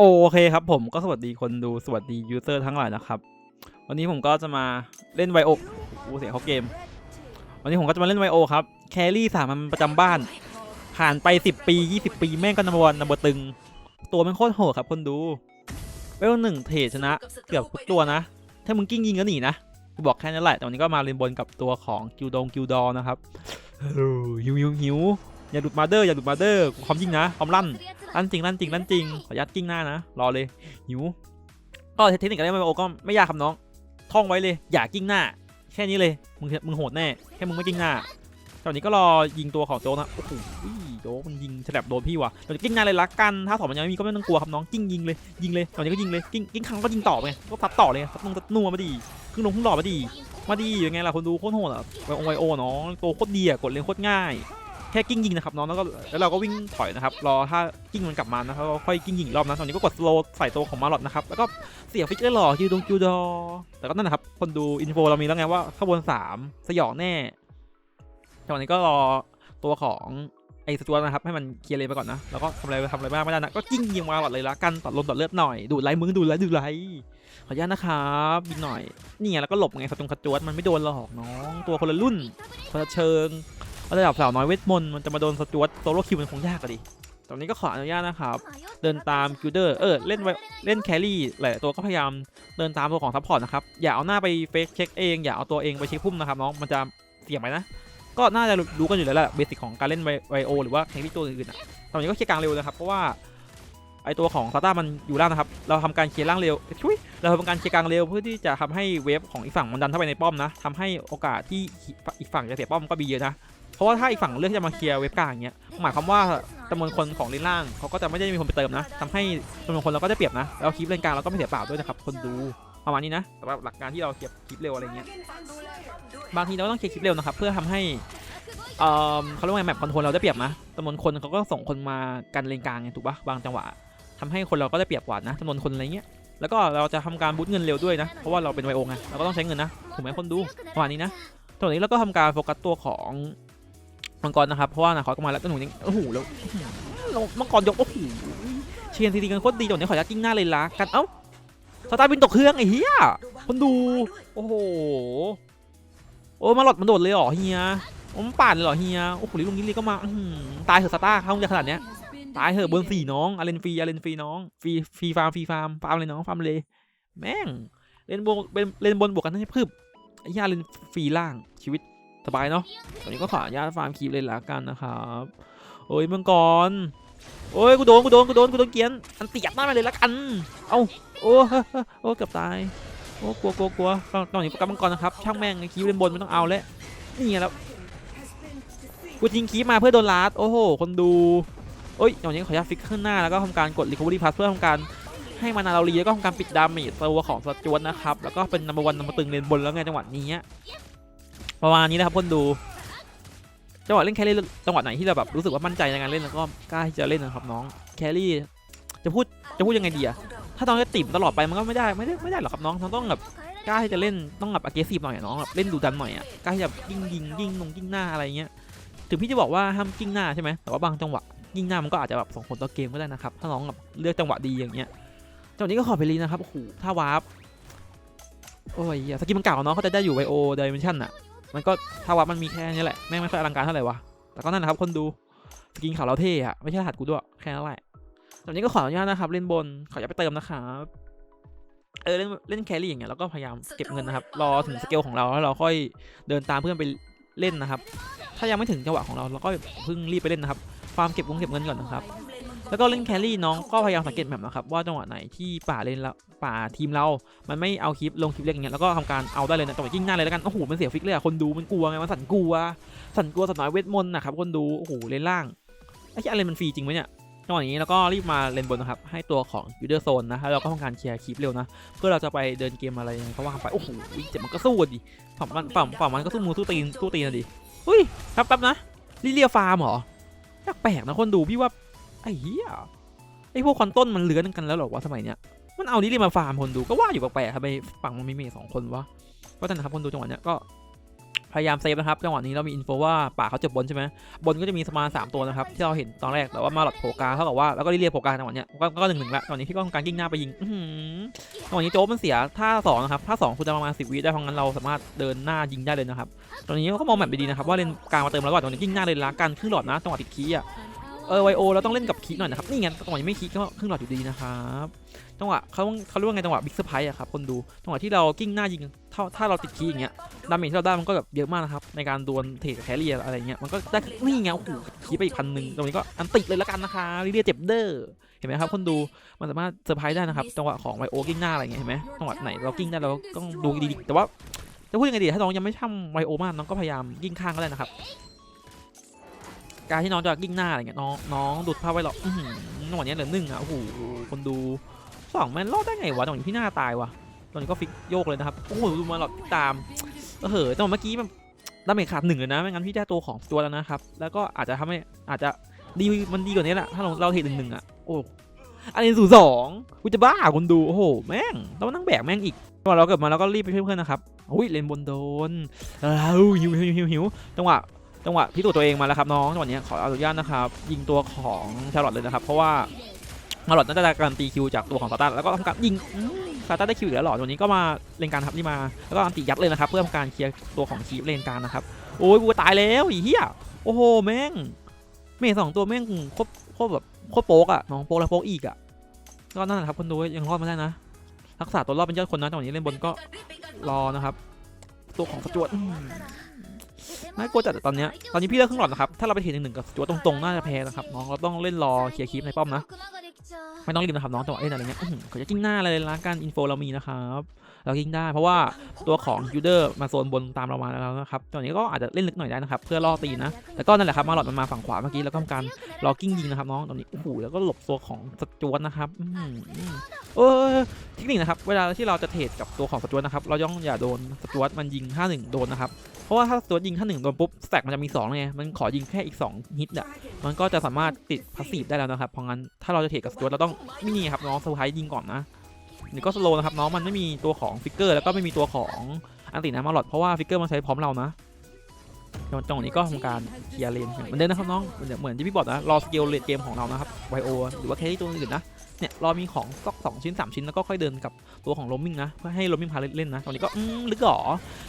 โอเคครับผมก็สวัสดีคนดูสวัสดียูเซอร์ทั้งหลายนะครับ วันนี้ผมก็จะมาเล่นไวโอกูเสียเขาเกม วันนี้ผมก็จะมาเล่นไวโอครับแครี่สามันประจำบ้าน ผ่านไป 10 ปี 20 ปีแม่งก็นับวันนับตึง ตัวม่งโคตรโหดครับคนดูเวลหนึ่งเทชนะ เกือบทุกตัวนะ ถ้ามึงกิ้งยิงก็หนีนะกูบอกแค่นั้นแหละแต่วันนี้ก็มาเล่นบนกับตัวของกิวดงกิวดอนะครับหิวหิวหิวอย่าดุดมาเดอร์อย่าดุดมาเดอร์ความยิงนะความลั่น ลั่นจริงลั่นจริงลั่นจริง ขอยัดกิ้งหน้านะ รอเลย หิว ก็เทคนิคการเล่นไมโอก็ไม่ยากครับน้อง ท่องไว้เลย อย่ากิ้งหน้า แค่นี้เลย มึงมึงโหดแน่ แค่มึงไม่กิ้งหน้าตอนนี้ก็รอยิงตัวของโจกนะ โอ้โหโจกมันยิงฉลับโดนพี่ว่ะเดี๋ยวกิ้งหน้าเลยละกัน ถ้าถอดมันยังไม่มีก็ไม่ต้องกลัวครับน้อง กิ้งยิงเลย ยิงเลยตอนนี้ก็ยิงเลย กิ้งกิ้งครั้งก็ยิงต่อไปไงก็พัดต่อเลยพัดลงตัดนัวมาดีครึ่งลงครึ่งหล่อมาดีมาดียังไงล่ะคนดูโคตรโหดอะไวโอไวโอน้อง ตัวโคตรดีอะกดเล่นโคตรง่าย แค่กิ้งยิงนะครับน้องแล้วก็แล้วเราก็วิ่งถอยนะครับรอถ้ากิ้งมันกลับมานะครับแล้วก็ค่อยกิ้งยิงอีกรอบนะตอนนี้ก็กดสโลใส่ตัวของมาร์ลอตนะครับแล้วก็เสียฟิกเกอร์หล่อคิวดงคิวดอแต่ก็นั่นนะครับคนดูอินโฟเรามีแล้วไงว่าข้างบนสามสยองแน่ต่วันนี้ก็รอตัวของไอ้สจวตนะครับให้มันเคลียร์เลยไปก่อนนะแล้วก็ทำอะไรทำอะไรบ้างไม่ได้นะก็กิ้งยิงมาร์ลอตเลยละกันตัดลมตัดเลือดหน่อยดูดไลมึงดูดไลดูดไลขออนุญาตนะครับบินหน่อยนี่ไงแล้วก็หลบไงสจงขจวตมันไม่โดนหรอกน้องตัวคนละรุ่นคนละเชิง ระดับสาวน้อยเวทมนต์มันจะมาโดนสจวตโซโล่คิวมันคงยากอะดิ ตอนนี้ก็ขออนุญาตนะครับ เดินตามกิลเดอร์ เออ เล่นไว้เล่นแครี่หลายตัวก็พยายามเดินตามตัวของซัพพอร์ตนะครับ อย่าเอาหน้าไปเฟกเช็คเอง อย่าเอาตัวเองไปเช็คพุ่มนะครับน้อง มันจะเสี่ยงไปนะ ก็น่าจะรู้กันอยู่แล้วแหละเบสิกของการเล่นไวโอหรือว่าแครี่ตัวอื่นๆอะตอนนี้ก็เคลียร์กลางเร็วนะครับ เพราะว่าไอตัวของซาต้ามันอยู่ล่างนะครับ เราทำการเคลียร์ล่างเร็วชุยเราทำการเคลียร์กลางเร็วเพื่อที่จะทำให้เวฟของอีกฝั่งมันดันเข้าไปในป้อมนะทำให้โอกาสที่อีกฝั่งจะเสียป้อมก็มีเยอะนะ เพราะว่าถ้าอีกฝั่งเลือกที่จะมาเคลียร์เว็บกลางอย่างเงี้ยหมายความว่าจำนวนคนของเลนล่างเขาก็จะไม่ได้มีคนไปเติมนะทำให้จำนวนคนเราก็ได้เปรียบนะแล้วคลิปเลนกลางเราก็ไม่เสียเปล่าด้วยนะครับคนดูประมาณนี้นะสำหรับหลักการที่เราเคลียร์คลิปเร็วอะไรเงี้ยบางทีเราก็ต้องเคลียร์คลิปเร็วนะครับเพื่อทำให้เอ่อเขาเรียกว่าไงแมปคอนโทรลเราได้เปรียบนะจำนวนคนเขาก็ส่งคนมากันเลนกลางไงถูกปะบางจังหวะทำให้คนเราก็ได้เปรียบกว่านะจำนวนคนอะไรเงี้ยแล้วก็เราจะทำการบูตเงินเร็วด้วยนะ เพราะว่าเราเป็นไวโอไงเราก็ต้องใช้เงินนะถูกไหมคนดูประมาณนี้นะตรงนี้เราก็ทำการโฟกัสตัวของ มังกรนะครับเพราะว่านาคอสก็มาแล้วก็หนูนี่โอ้โหแล้วมังกรยกโอ้โหเชียร์ทีดีกันโคตรดีตรงนี้ขอยัดกิ้งหน้าเลยละกันเอ้าสตาร์บินตกเครื่องไอ้เหี้ยคนดูโอ้โหโอ้มาหลอดมันโดดเลยเหรอเฮียโอ้มันป่านเลยเหรอเฮียโอ้โหลิลุงนี้ลีก็มาตายเถอะสตาร์เขาจะขนาดเนี้ยตายเถอะบนสี่น้องอาเลนฟรีอาเลนฟรีน้องฟรีฟรีฟาร์มฟรีฟาร์มฟาร์มเลยน้องฟาร์มเลย แม่งเล่นบนเล่นบนบวกกันให้พึบไอ้เฮียาเล่นฟรีล่างชีวิต สบายเนาะตอนนี้ก็ขออนุญาตฟาร์มคีบเลยละกันนะครับโอ้ยมังกรโอ้ยกูโดนกูโดนกูโดนกูโดนเกียนอันเตียบหน้ามาเลยละกันเอ้าโอ้โอ้เกือบตายโอ้กลัวกลัวกลัวตอนนี้ปรแกรมมังกรนะครับช่างแม่งคีบเล่นบนไม่ต้องเอาแล้วนี่ไงแล้วกูยิงคีบมาเพื่อโดนลาดโอ้โหคนดูโอ้ยตอนนี้ขออนุญาตฟิกขึ้นหน้าแล้วก็ทำการกด recovery pass เพื่อทำการให้มานาเราลีแล้วก็ทำการปิดดาเมจตัวของสจวตนะครับแล้วก็เป็นนัมเบอร์วันนัมเบอร์ตึงเลนบนแล้วไงจังหวะนี้ ประมาณนี้นะครับคนดูจังหวะเล่นแครี่จังหวะไหนที่เราแบบรู้สึกว่ามั่นใจในการเล่นแล้วก็กล้าที่จะเล่นนะครับน้องแครี่จะพูดจะพูดยังไงดีอะถ้าน้องจะติ่มตลอดไปมันก็ไม่ได้ไม่ได้ไม่ได้หรอกครับน้องน้องต้องแบบกล้าที่จะเล่นต้องแบบ aggressive หน่อยน้องแบบเล่นดูดันหน่อยอะกล้าที่จะยิงยิงยิงลงยิงหน้าอะไรเงี้ยถึงพี่จะบอกว่าห้ามยิงหน้าใช่ไหมแต่ว่าบางจังหวะยิงหน้ามันก็อาจจะแบบส่งผลต่อเกมก็ได้นะครับถ้าน้องแบบเลือกจังหวะดีอย่างเงี้ยจังหวะนี้ก็ขอไปรีนะครับโอ้โหถ้าวาร์ปโอ้ยสกิลมันเก่าเนาะเขาจะได้อยู่ไวโอดิเมนชั่นอะ มันก็ถ้าวัดมันมีแค่นี้แหละ แม่งไม่ค่อยอลังการเท่าไหร่วะ แต่ก็นั่นนะครับคนดูสกินขาวเราเท่อะไม่ใช่รหัสกูด้วยแค่นั้นแหละตอนนี้ก็ขออนุญาตนะครับเล่นบนขออย่าไปเติมนะครับเออเล่นเล่นแครี่อย่างเงี้ยแล้วก็พยายามเก็บเงินนะครับ รอถึงสเกลของเราแล้วเราค่อยเดินตามเพื่อนไปเล่นนะครับ ถ้ายังไม่ถึงจังหวะของเราเราก็เพิ่งรีบไปเล่นนะครับฟาร์มเก็บวงเก็บเงินก่อนนะครับ แล้วก็เล่นแครี่น้องก็พยายามสังเกตแมปนะครับว่าจังหวะไหนที่ป่าเล่นแล้วป่าทีมเรา มันไม่เอาคลิปลงคลิปเล็กอย่างเงี้ยแล้วก็ทำการเอาได้เลยนะต่อไปยิ่งหน้าเลยแล้วกันโอ้โหมันเสียฟิกเลยอะคนดูมันกลัวไงมันสั่นกลัว สั่นกลัวสั่นน้อยเวทมนต์นะครับคนดูโอ้โหเลนล่างไอ้ที่อะไรมันฟรีจริงไหมเนี่ยจังหวะนี้แล้วก็รีบมาเลนบนนะครับให้ตัวของยูเดอร์โซนนะแล้วเราก็ทำการเคลียร์คลิปเร็วนะเพื่อเราจะไปเดินเกมอะไรยังไงก็ว่าไปโอ้โหเจ็บมันก็สู้ดิฝั่งมันฝั่งฝั่งมันก็สู้มือสู้ตีนสู้ตีนอะดิเฮ้ยครับแป๊บนะลิเลียฟาร์มเหรอแปลกนะคนดูพี่ว่า ไอ้เหี้ยไอ้พวกคอนต้นมันเลื้อนกันแล้วเหรอวะสมัยเนี้ยมันเอานี้เลยมาฟาร์มคนดูก็ว่าอยู่แปลกๆทำไมฝั่งมันมีเมย์สองคนวะก็แต่นะครับคนดูจังหวะเนี้ยก็พยายามเซฟนะครับจังหวะนี้เรามีอินโฟว่าป่าเขาเจ็บบนใช่ไหมบนก็จะมีสมาสามตัวนะครับที่เราเห็นตอนแรกแต่ว่ามาหลอดโผกาเท่ากับว่าแล้วก็เรียกโผกาจังหวะเนี้ยก็ก็หนึ่งหนึ่งละตอนนี้พี่ก็ทำการกิ้งหน้าไปยิงจังหวะนี้โจ๊กมันเสียท่าสองนะครับท่าสองคุณจะประมาณสิบวิได้เพราะงั้นเราสามารถเดินหน้ายิงได้เลยนะครับตอนนี้ก็มองแบบดีๆนะครับว่าเลนกลางมาเติมแล้วก่อนตอนนี้กิ้งหน้าเลยละกันครึ่งหลอดนะจังหวะติดคีย์อะ เออไวโอเราต้องเล่นกับคีหน่อยนะครับนี่ไงจังหวะนี้ไม่คีก็ครึ่งหลอดอยู่ดีนะครับจังหวะเขาเขาเรียกว่าไงจังหวะบิ๊กเซอร์ไพรส์อะครับคนดูจังหวะที่เรากิ้งหน้ายิงถ้าถ้าเราติดคีอย่างเงี้ยดาเมจที่เราได้มันก็แบบเยอะมากนะครับในการดวลเทรดแครี่อะไรเงี้ยมันก็ได้นี่ไงโอ้โหคีไปอีกพันหนึ่งตรงนี้ก็อันติดเลยละกันนะคะลิเลียเจ็บเด้อเห็นไหมครับคนดูมันสามารถเซอร์ไพรส์ได้นะครับจังหวะของไวโอกิ้งหน้าอะไรเงี้ยเห็นไหมจังหวะไหนเรากิ้งได้เราต้องดูดีๆแต่ว่าจะพูดยังไงดีถ้าน้องยังไม่ช่ำไวโอมากน้องก็พยายามกิ้งข้างก็ได้นะครับ การที่น้องจะกิ้งหน้าอะไรเงี้ยน้องน้องดูดภาพไว้หรอกอื้อหือจังหวะนี้เหลือหนึ่งอะโอ้โหคนดูสองมันรอดได้ไงวะตรงนี้พี่หน้าตายวะตอนนี้ก็ฟิกโยกเลยนะครับโอ้โหดูมาหลอดตามเออเหอะแต่ว่าเมื่อกี้มันดาเมจขาดหนึ่งเลยนะไม่งั้นพี่ได้ตัวของตัวแล้วนะครับแล้วก็อาจจะทำให้อาจจะดีมันดีกว่านี้แหละถ้าเราเราเห็นหนึ่งหนึ่งอะโอ้อันนี้สูสองกูจะบ้าคนดูโอ้โหแม่งต้องนั่งแบกแม่งอีกพอเราเกิดมาเราก็รีบไปเพื่อนนะครับอุ้ยเลนบนโดนเราหิวหิวหิวหิวจังหวะ จังหวะพิสูจน์ตัวเองมาแล้วครับน้องจังหวะนี้ขออนุญาตนะครับ ยิงตัวของชาร์ลอตเลยนะครับ เพราะว่าชาร์ลอตน่าจะการันตีคิวจากตัวของซาต้าแล้วก็ทำการยิงซาต้าได้คิวอยู่แล้วหรอตังหวะนี้ก็มาเลนการครับนี่มาแล้วก็อันติยัดเลยนะครับ เพื่อทำการเคลียร์ตัวของคีฟเลนการนะครับโอ้ยกูตายแล้วอีเหี้ยโอ้โหแม่งเมย์สองตัวแม่งโคตรโคตรแบบโคตรโป๊กอะน้องโป๊กแล้วโป๊กอีกอะก็นั่นแหละครับคนดูยังรอดมาได้นะรักษาตัวรอดเป็นยอดคนนะจังหวะนี้เล่นบนก็รอนะครับ ตัวของสจวตอืม น่ากลัวจัดแต่ตอนนี้ตอนนี้พี่เลิกครึ่งหลอดนะครับถ้าเราไปทีหนึ่งหนึ่งกับสจวตตรงๆน่าจะแพ้นะครับน้องเราต้องเล่นรอเคลียร์คลิปในป้อมนะ ไม่ต้องรีบนะครับน้องจังหวะเล่นอะไรเงี้ยอื้อหือเขาจะกิ้งหน้าเลยละกันอินโฟเรามีนะครับ เรากิ้งได้ เพราะว่าตัวของยูเดอร์มาโซนบนตามเรามาแล้วนะครับตอนนี้ก็อาจจะเล่นลึกหน่อยได้นะครับเพื่อล่อตีนะแต่ก็นั่นแหละครับมาหลอดมันมาฝั่งขวาเมื่อกี้แล้วก็ทำการรอกิ้งยิงนะครับน้องตอนนี้โอ้โหแล้วก็หลบตัวของสจวตนะครับอื้อหือเออเทคนิคนะครับเวลาที่เราจะเทรดกับตัวของสจวตนะครับเราย่องอย่าโดนสจวตมันยิง5-1โดนนะครับเพราะว่าถ้าสจวตยิง5-1โดนปุ๊บสแต็กมันจะมี2ไงมันขอยิงแค่อีก2ฮิตอะมันก็จะสามารถติดพาสซีฟได้แล้วนะครับเพราะงั้นถ้าเราจะเทรดกับสจวตเราต้องนี่ครับน้องเซอร์ไพรส์ยิงก่อนนะนี่ก็สโลนะครับน้องมันไม่มีตัวของฟิกเกอร์แล้วก็ไม่มีตัวของอันตินะมาหลอดเพราะว่าฟิกเกอร์มันใช้พร้อมเรานะจังหวะนี้ก็ทำการเคลียร์เลนเหมือนเดิมนะครับน้องเหมือนที่พี่บอกนะรอสเกลเลนเกมของเรานะครับไวโอหรือว่าแครี่ตัวอื่นนะเนี่ยรอมีของสักสองชิ้นสามชิ้นแล้วก็ค่อยเดินกับตัวของโรมมิ่งนะเพื่อให้โรมมิ่งพาเล่นนะตรงนี้ก็ลึกหรอ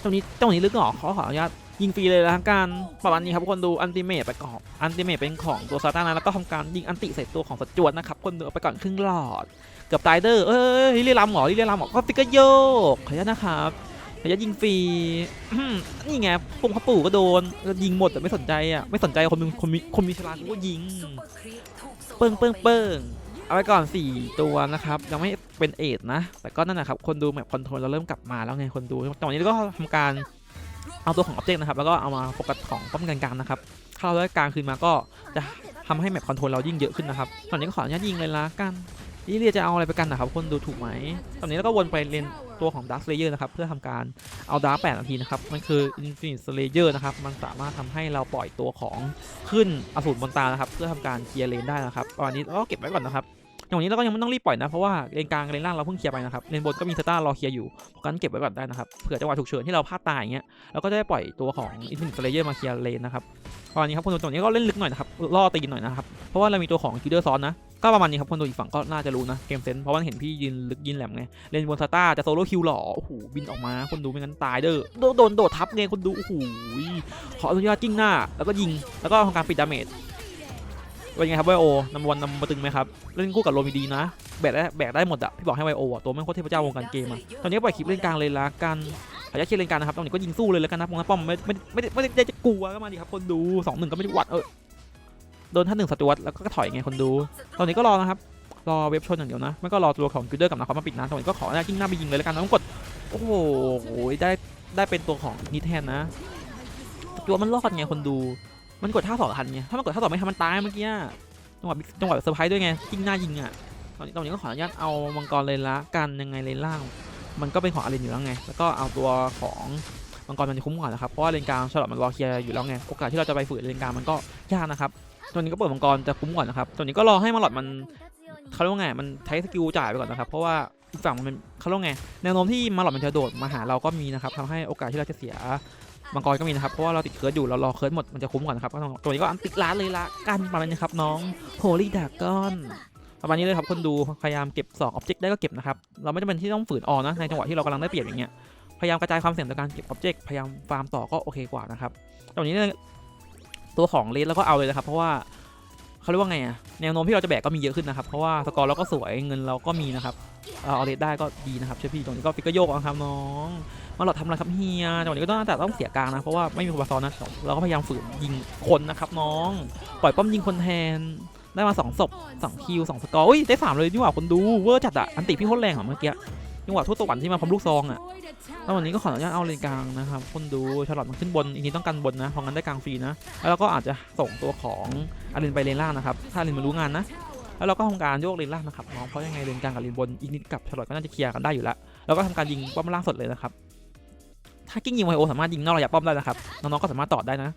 ตรงนี้ตรงนี้ลึกหรอขอขออนุญาต ยิงฟรีเลยละกันประมาณนี้ครับคนดูอันติเมตไปก่อนอันติเมตเป็นของตัวซาตานะแล้วก็ทำการยิงอันติใส่ตัวของสจวตนะครับคนดูเอไปก่อนครึ่งหลอดเกือบตายเด้อเอ้ยลิเลียลำหมอลิเลียลำหมอก็ฟิกเกอร์โยกขออนุญาตนะครับขออนุญาตยิงฟรีนี่ไงปุ่มเขาปู่ก็โดนยิงหมดแต่ไม่สนใจอะไม่สนใจคนมีคนมีคนมีฉลาดก็ยิง เปิ้งเปิ้งเปิ้งเอาไปก่อน 4 ตัวนะครับ ยังไม่เป็นเอทนะ แต่ก็นั่นแหละครับ คนดูแมปคอนโทรลเราเริ่มกลับมาแล้วไงคนดูตอนนี้ก็ทำการ เอาตัวของอ็อบเจกต์นะครับแล้วก็เอามาโฟกัสของป้อมกันกลางนะครับถ้าเราได้กลางคืนมาก็จะทำให้แมปคอนโทรลเรายิ่งเยอะขึ้นนะครับตอนนี้ก็ขออนุญาตยิงเลยละกันนี่เรียจะเอาอะไรไปกันนะครับคนดูถูกไหมตอนนี้เราก็วนไปเลนตัวของ Dark Slayer นะครับเพื่อทำการเอาดาร์ก8นาทีนะครับมันคือ Infinite Slayer นะครับมันสามารถทำให้เราปล่อยตัวของขึ้นอสูรบนตานะครับเพื่อทำการเคลียร์เลนได้นะครับตอนนี้เราก็เก็บไว้ก่อนนะครับ อย่างนี้เราก็ยังไม่ต้องรีบปล่อยนะ เพราะว่าเลนกลางเลนล่างเราเพิ่งเคลียร์ไปนะครับเลนบนก็มีสตาร์รอเคลียร์อยู่เพราะงั้นเก็บไว้ก่อนได้นะครับเผื่อจังหวะฉุกเฉินที่เราพลาดตายอย่างเงี้ยเราก็จะได้ปล่อยตัวของ Infinite Slayer มาเคลียร์เลนนะครับประมาณนี้ครับคนดูตรงนี้ก็เล่นลึกหน่อยนะครับล่อตีนหน่อยนะครับเพราะว่าเรามีตัวของคิเดอร์ซ้อนนะก็ประมาณนี้ครับคนดูอีกฝั่งก็น่าจะรู้นะเกมเซนส์เพราะว่าเห็นพี่ยืนลึกยืนแหลมไงเลนบนสตาร์จะโซโล่คิวหรอโอ้โหบินออกมาคนดูไม่งั้นตายเด้อโดนโดนโดดทับไงคนดูโอ้โหขออนุญาตจิ้งหน้าแล้วก็ยิงแล้วก็ทำการปิดดาเมจ เป็นไงครับไวโอนำวันนำมาตึงไหมครับ เล่นคู่กับโรมิดีนะ แบกได้แบกได้หมดอะพี่บอกให้ไวโออะตัวแม่งโคตรเทพเจ้าวงการเกมอะตอนนี้ปล่อยคลิปเล่นกลางเลยละกันขออนุญาตเคลียร์เลนกลางนะครับตรงนี้ก็ยิงสู้เลยแล้วกันนะพงนะป้อมไม่ไม่ไม่ได้ไม่ได้จะกลัวก็มาดิครับคนดูสองหนึ่งก็ไม่ได้หวัดเออโดนท่านหนึ่งสจวตแล้วก็ถอยไงคนดู ตอนนี้ก็รอนะครับรอเว็บชนอย่างเดียวนะไม่ก็รอตัวของกิลเดอร์กับนาคอมมาปิดนะตอนนี้ก็ขอหน้ากิ้งหน้าไปยิงเลยแล้วกันนะต้องกดโอ้โหได้ได้เป็นตัวของนิดแทนนะตัวมันรอดไงคนดู มันกดท่าสองทันไงถ้ามันกดท่าสองไม่ทันมันตายเมื่อกี้จังหวะจังหวะเซอร์ไพรส์ด้วยไงกิ้งหน้ายิงอะตอนนี้ตอนนี้ก็ขออนุญาตเอามังกรเลยละกันยังไงเลนล่าง มันก็เป็นของอารินอยู่แล้วไง แล้วก็เอาตัวของมังกรมันจะคุ้มกว่านะครับเพราะว่าเลนกลางฉลอดมันรอเคลียร์อยู่แล้วไงโอกาสที่เราจะไปฝืนเลนกลางมันก็ยากนะครับตัวนี้ก็เปิดมังกรจะคุ้มก่อนนะครับตัวนี้ก็รอให้มาหลอดมันเขาเรียกว่าไงมันใช้สกิลจ่ายไปก่อนนะครับเพราะว่าอีกฝั่งมันเขาเรียกว่าไงแนวโน้มที่มาหลอดมันจะโดดมาหาเราก็มีนะครับทำให้โอกาสที่เราจะเสีย มังกรก็มีนะครับ เพราะว่าเราติดเคิร์ดอยู่เรารอเคิร์ดหมดมันจะคุ้มก่อนนะครับก็ต้องตัวนี้ก็อันติดร้านเลยละกันประมาณนี้ครับน้องโฮลี่ดากอนประมาณนี้เลยครับคนดูพยายามเก็บ2ออบเจกต์ได้ก็เก็บนะครับเราไม่จำเป็นที่ต้องฝืนออนนะในจังหวะที่เรากำลังได้เปรียบอย่างเงี้ยพยายามกระจายความเสี่ยงในการเก็บออบเจกต์พยายามฟาร์มต่อก็โอเคกว่านะครับตรงนี้เนี่ยตัวของเลสแล้วก็เอาเลยนะครับ เพราะว่าเขาเรียกว่าไงอะแนวโน้มที่เราจะแบกก็มีเยอะขึ้นนะครับ เพราะว่าสกอร์เราก็สวยเงินเราก็มีนะครับเอาเลสได้ก็ดีนะครับเชื่อพี่ตรงนี้ก็ฟิกเกอร์โยกเอาครับน้อง มาหลอดทำอะไรครับเฮียจังหวะนี้ก็ต้องแต่ต้องเสียกลางนะเพราะว่าไม่มีคนมาซ้อนนะเราก็พยายามฝืนยิงคนนะครับน้อง ปล่อยป้อมยิงคนแทนได้มา2ศพ2คิว2สกอร์อุ้ยได้3เลยนี่หว่าคนดูเวอร์จัดอะอันติพี่โคตรแรงเหรอเมื่อกี้จังหวะทั่วตะวันที่มาพร้อมลูกซองอะแล้ววันนี้ก็ขออนุญาตเอาเลนกลางนะครับคนดูชาร์ลอตมันขึ้นบนอีกทีต้องกันบนนะเพราะงั้นได้กลางฟรีนะแล้วเราก็อาจจะส่งตัวของอารินไปเลนล่างนะครับถ้าอารินมารู้งานนะแล้วเราก็ทำการโยกเลนล่างนะครับน้องเพราะยังไงเลนกลางกับเลนบนอีกนิดกับชาร์ลอตก็น่าจะเคลียร์กันได้อยู่แล้วแล้วก็ทำการยิงป้อมล่างสดเลยนะครับ ถ้ากิ้งยิงไวโอสามารถยิงนอกระยะป้อมได้นะครับ น้องๆก็สามารถต่อได้นะ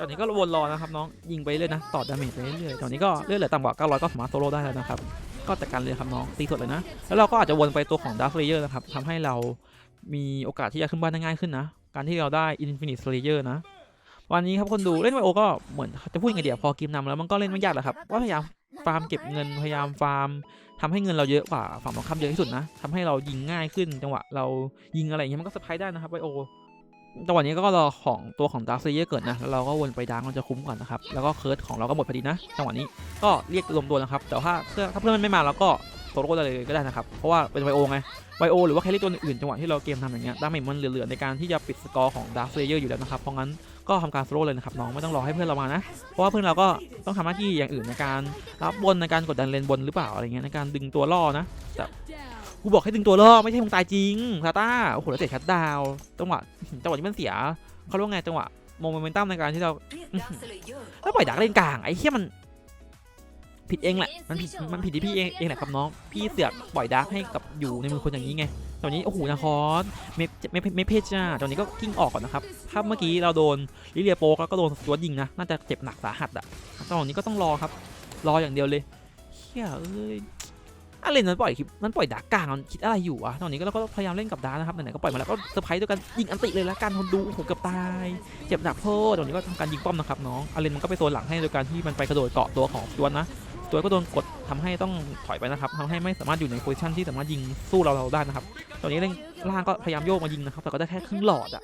ตอนนี้ก็วนรอนะครับน้องยิงไปเรื่อยนะตอดดาเมจไปเรื่อยๆตอนนี้ก็เลือดเหลือต่ำกว่า900ก็สามารถโซโล่ได้แล้วนะครับก็จัดการเลยครับน้องตีสดเลยนะ แล้วเราก็อาจจะวนไปตัวของดาร์ l เลเยอร์นะครับทำให้เรามีโอกาสที่จะขึ้นบ้านได้ง่ายขึ้นนะ การที่เราได้ Infinite Slayer นะ วันนี้ครับคนดูเล่นไวโอก็เหมือนจะพูดยังไงเดียวพอเกมนำแล้วมันก็เล่นไม่ยากแหละครับว่าพยายาม ฟาร์มเก็บเงินพยายามฟาร์มทำให้เงินเราเยอะกว่าฝั่งตรงข้ามเยอะที่สุดนะทำให้เรายิงง่ายขึ้นจังหวะเรายิงอะไรอย่างเงี้ยมันก็เซอร์ไพรส์ได้นะครับไวโอจังหวะนี้ก็รอของตัวของดาร์ l เลเยอร์เกิดนะแล้วเราก็วนไปดาร์กมันจะคุ้มก่อนนะครับแล้วก็เคิร์ดของเราก็หมดพอดีนะจังหวะนี้ก็เรียกรวมตัวนะครับ แต่ว่าถ้าถ้าเพื่อนมันไม่มาเราก็ โซโล่ได้เลยก็ได้นะครับ เพราะว่าเป็นไวโอไง ไวโอหรือว่าแครี่ตัวอื่นจังหวะที่เราเกมทำอย่างเงี้ยดาเมจมันเหลือๆในการที่จะปิดสกอร์ของดาร์ l เลเยอร์อยู่แล้วนะครับ เพราะงั้นก็ทำการโซโล่เลยนะครับน้องไม่ต้องรอให้เพื่อนเรามานะ เพราะว่าเพื่อนเราก็ต้องทำหน้าที่อย่างอื่นในการรับบนในการกดดันเลนบนหรือเปล่าอะไรเงี้ยในการดึงตัวล่อนะแต่กูบอกให้ดึงตัวล่อไม่ใช่มึงตายจริงซาต้าโอ้โหแล้วเสียชัดดาวจังหวะจังหวะที่มันเสียเขาเรียกว่าไงจังหวะโมเมนตัมในการที่เราแล้วปล่อยดักเล่นกลางไอ้เหี้ยมัน ผิดเองแหละ มันผิด มันผิดที่พี่เองเองแหละครับน้อง พี่เสือกปล่อยดักให้กับอยู่ในมือคนอย่างนี้ไง ตอนนี้โอ้โหนาคอสไม่ไม่ไม่เพชจ้าตอนนี้ก็กิ้งออกก่อนนะครับ ถ้าเมื่อกี้เราโดนลิเลียโป๊กแล้วก็โดนสวดยิงนะ น่าจะเจ็บหนักสาหัสอะ ตอนนี้ก็ต้องรอครับ รออย่างเดียวเลยเฮียเอ้ยอะไรมันปล่อยคลิปมันปล่อยดักกลางมันคิดอะไรอยู่วะตอนนี้ก็เราก็พยายามเล่นกับดาร์กนะครับไหนๆก็ปล่อยมาแล้วก็เซอร์ไพรส์ด้วยกันยิงอันติเลยละกันคนดูโอ้โหเกือบตายเจ็บหนักโทษตอนนี้ก็ทำการยิงป้อมนะครับน้องอาเลนมันก็ไปโซนหลังให้โดยการที่มันไปกระโดดเกาะตัวของจวนนะ ตัวก็โดนกดทำให้ต้องถอยไปนะครับทำให้ไม่สามารถอยู่ในโพซิชันที่สามารถยิงสู้เราเราได้นะครับ ตอนนี้เล่นล่างก็พยายามโยกมายิงนะครับแต่ก็ได้แค่ครึ่งหลอดอะ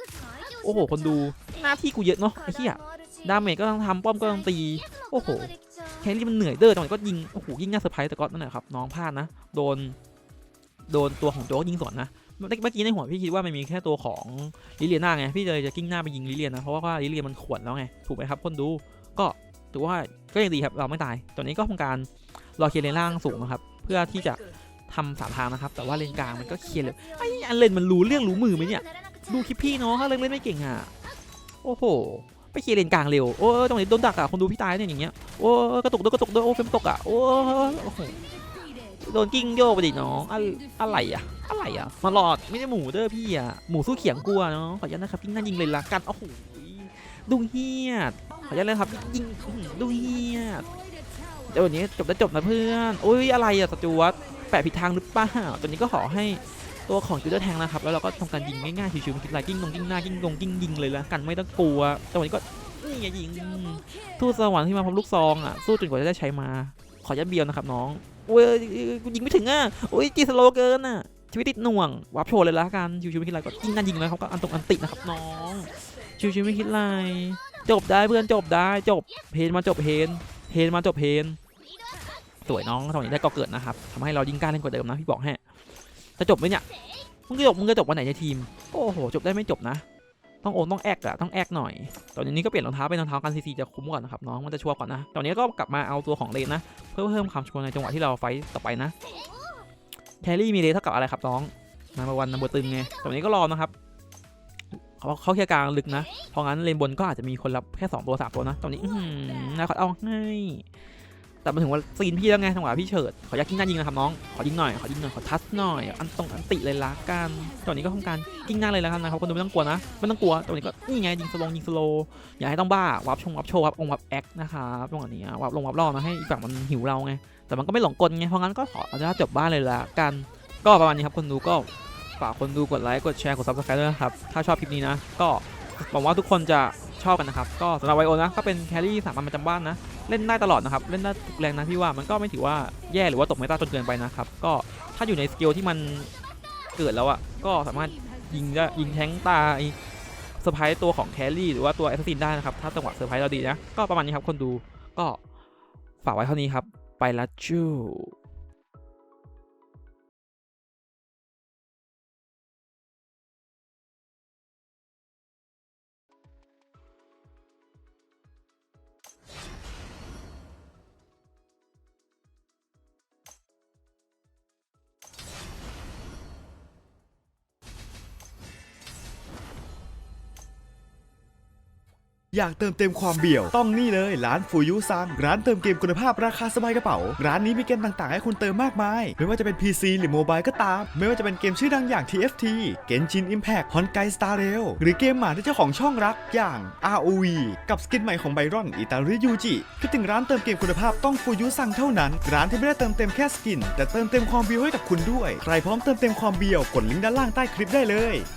โอ้โห คนดูหน้าที่กูเยอะเนาะไอ้เหี้ยดาเมจก็ต้องทำป้อมก็ต้องตี โอ้โหแครี่มันเหนื่อยเด้อตอนนี้ก็ยิงโอ้โหยิงน่าเซอร์ไพรส์แต่ก็นั่นแหละครับน้องพลาดนะ โดน โดนตัวของโจ๊กยิงสวนนะเมื่อกี้ในหัวพี่คิดว่ามันมีแค่ตัวของลิเลียนาไงพี่เลยจะกิ้งหน้าไปยิงลิเลียนะเพราะว่าลิเลียมันขวนแล้วไงถูกไหมครับคนดูก็ ถือว่าก็ยังดีครับเราไม่ตายตอนนี้ก็ทำการรอเคลียร์เลนล่างสูงนะครับเพื่อที่จะทำสามทางนะครับ แต่ว่าเลนกลางมันก็เคลียร์เลยไอ้อันเลนมันรู้เรื่องรู้มือไหมเนี่ยดูคลิปพี่เนาะถ้าเล่นเล่นไม่เก่งอะโอ้โหไปเคลียร์เลนกลางเร็วโอ้ตรงนี้โดนดักอะคนดูพี่ตายเนี่ยอย่างเงี้ยโอ้กระตุกด้วยกระตุกด้วยโอ้เฟรมตกอะโอ้โอ้โหโดนกิ้งโยกไปดิน้องอะอะไรอะอะไรอะมาหลอดไม่ได้หมูเด้อพี่อะหมูสู้เขียงกลัวเนาะขออนุญาตนะครับกิ้งหน้ายิงเลยละกันโอ้โห ดูเฮียดขออนุญาตเลยครับยิงดูเฮียดเดี๋ยววันนี้จบแล้วจบนะเพื่อนโอ้ยอะไรอะสจวตแปะผิดทางหรือเปล่าตอนนี้ก็ขอให้ตัวของจูเดอร์แทงนะครับ แล้วเราก็ทำการยิงง่ายๆชิวๆไม่คิดอะไรกิ้งลงกิ้งหน้ากิ้งลงกิ้งยิงเลยละกันไม่ต้องกลัว แต่วันนี้ก็นี่ไงยิงทูตสวรรค์ที่มาพร้อมลูกซองอะสู้จนกว่าจะได้ใช้มา ขอยัดเบียวนะครับน้องโอ้ยกูยิงไม่ถึงอะโอ้ยจีสโลเกินอะชีวิตติดหน่วงวับโชว์เลยละกันชิวๆไม่คิดอะไรก็ยิงนั่นยิงแล้วเขาก็อันตรงอันติดนะครับน้อง ชิวๆไม่คิดอะไรจบได้เพื่อนจบได้จบเพนมาจบเพนเพนมาจบเพนสวยน้องตอนนี้ได้ก็เกิดนะครับทำให้เรายิงกล้าเล่นกว่าเดิมนะพี่บอกให้จะจบไหมเนี่ยมึงจะจบมึงจะจบวันไหนในทีมโอ้โหจบได้ไม่จบนะ ต้องโอนต้องแอกอะต้องแอกหน่อย ตอนนี้ก็เปลี่ยนรองเท้าเป็นรองเท้ากันซีซีจะคุ้มก่อนนะครับน้องมันจะชัวร์ก่อนนะ ตอนนี้ก็กลับมาเอาตัวของเลนนะ เพื่อเพิ่มความชัวร์ในจังหวะที่เราไฟต่อไปนะแครี่มีเลนเท่ากับอะไรครับน้องนัมวันนัมเบอร์ตึงไงตอนนี้ก็รอนะครับ เขาเขาเคลียร์กลางลึกนะ เพราะงั้นเลนบนก็อาจจะมีคนรับแค่ 2 ตัว 3 ตัวนะ ตอนนี้นะเขาเอาให้ แต่มาถึงว่าซีนพี่แล้วไงจังหวะพี่เฉิด ขอยักกิ้งหน้ายิงนะครับน้อง ขอยิงหน่อย ขอยิงหน่อย ขอทัชหน่อย อันตรงอันติเลยละกัน ตอนนี้ก็ทำการกิ้งหน้าเลยและกันนะครับคนดูไม่ต้องกลัวนะ ไม่ต้องกลัว ตอนนี้ก็นี่ไงยิงสโลงยิงสโลว์อย่าให้ต้องบ้า วับชงวับโชว์วับองวับแอคนะครับตรงอันนี้วับลงวับล่อนะให้อีกฝั่งมันหิวเราไง แต่มันก็ไม่หลงกลไง เพราะงั้นก็ขออนุญาตจบบ้านเลยละกัน ก็ประมาณนี้ครับคนดูก็ ฝากคนดูกดไลค์กดแชร์กดซับสไครต์ด้วยนะครับ ถ้าชอบคลิปนี้นะ ก็หวังว่าทุกคนจะชอบกันนะครับ ก็สำหรับไวโอนะก็เป็นแครี่สามัญประจำบ้านนะ เล่นได้ตลอดนะครับ เล่นได้ทุกแรงนะพี่ว่ามันก็ไม่ถือว่าแย่หรือว่าตกไม่ตาจนเกินไปนะครับ ก็ถ้าอยู่ในสกิลที่มันเกิดแล้วอะก็สามารถยิงได้ยิงแทงตายเซอร์ไพรส์ตัวของแครี่หรือว่าตัวแอสซินได้นะครับ ถ้าจังหวะเซอร์ไพรส์เราดีนะ ก็ประมาณนี้ครับคนดูก็ฝากไว้เท่านี้ครับ ไปละจู้ อยากเติมเต็มความเบี่ยว ต้องนี่เลยร้านฟูยุซัง ร้านเติมเกมคุณภาพราคาสบายกระเป๋า ร้านนี้มีเกมต่างๆ ให้คุณเติมมากมาย ไม่ว่าจะเป็น PC หรือโมบายก็ตาม ไม่ว่าจะเป็นเกมชื่อดังอย่าง TFT Genshin Impact Honkai Star Rail หรือเกมหมาที่เจ้าของช่องรักอย่าง ROV กับสกินใหม่ของไบรอนอิตาลียูจิคิดถึงร้านเติมเกมคุณภาพต้องฟูยุซังเท่านั้น ร้านที่ไม่ได้เติมเต็มแค่สกิน แต่เติมเต็มความเบียวให้กับคุณด้วย ใครพร้อมเติมเต็มความเบียวกดลิงก์ด้านล่างใต้คลิปได้เลย